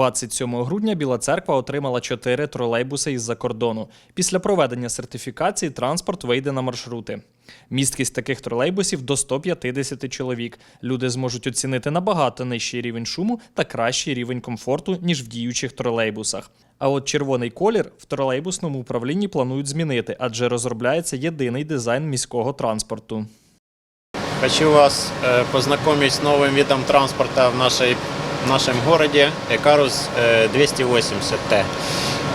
27 грудня Біла Церква отримала чотири тролейбуси із-за кордону. Після проведення сертифікації транспорт вийде на маршрути. Місткість таких тролейбусів до 150 чоловік. Люди зможуть оцінити набагато нижчий рівень шуму та кращий рівень комфорту, ніж в діючих тролейбусах. А от червоний колір в тролейбусному управлінні планують змінити, адже розробляється єдиний дизайн міського транспорту. Хочу вас э, познакомить с новым видом транспорта в, нашей, в нашем городе Экарус э, 280Т.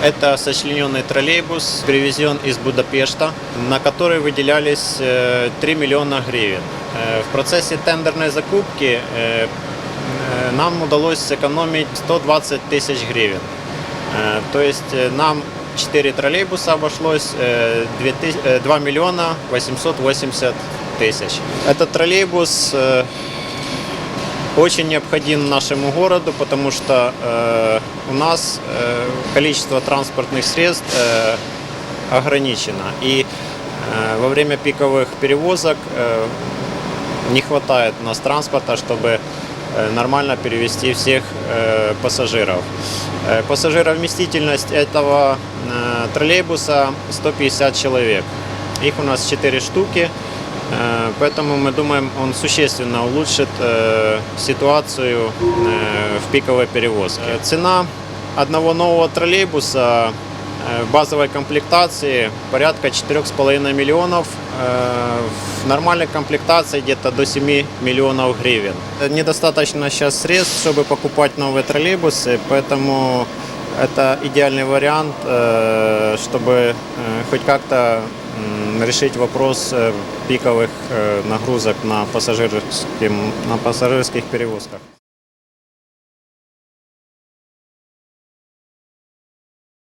Это сочлененный троллейбус, привезен из Будапешта, на который выделялись э, 3 миллиона гривен. Э, В процессе тендерной закупки э, э, нам удалось сэкономить 120 тысяч гривен. Э, То есть э, нам 4 троллейбуса обошлось э, 2 ты- э, 2 миллиона 880 тысяч. Этот троллейбус э, очень необходим нашему городу, потому что э, у нас э, количество транспортных средств э, ограничено. И э, во время пиковых перевозок э, не хватает у нас транспорта, чтобы э, нормально перевести всех э, пассажиров. Э, Пассажировместительность этого э, троллейбуса 150 человек. Их у нас 4 штуки, поэтому мы думаем, он существенно улучшит э, ситуацию э, в пиковой перевозке. Э, Цена одного нового троллейбуса э, базовой комплектации порядка 4,5 миллионов, э, в нормальной комплектации где-то до 7 миллионов гривен. Э, Недостаточно сейчас средств, чтобы покупать новые троллейбусы, поэтому это идеальный вариант, э, чтобы э, хоть как-то решить вопрос э, пиковых э, нагрузок на, пассажирским, на пассажирских перевозках.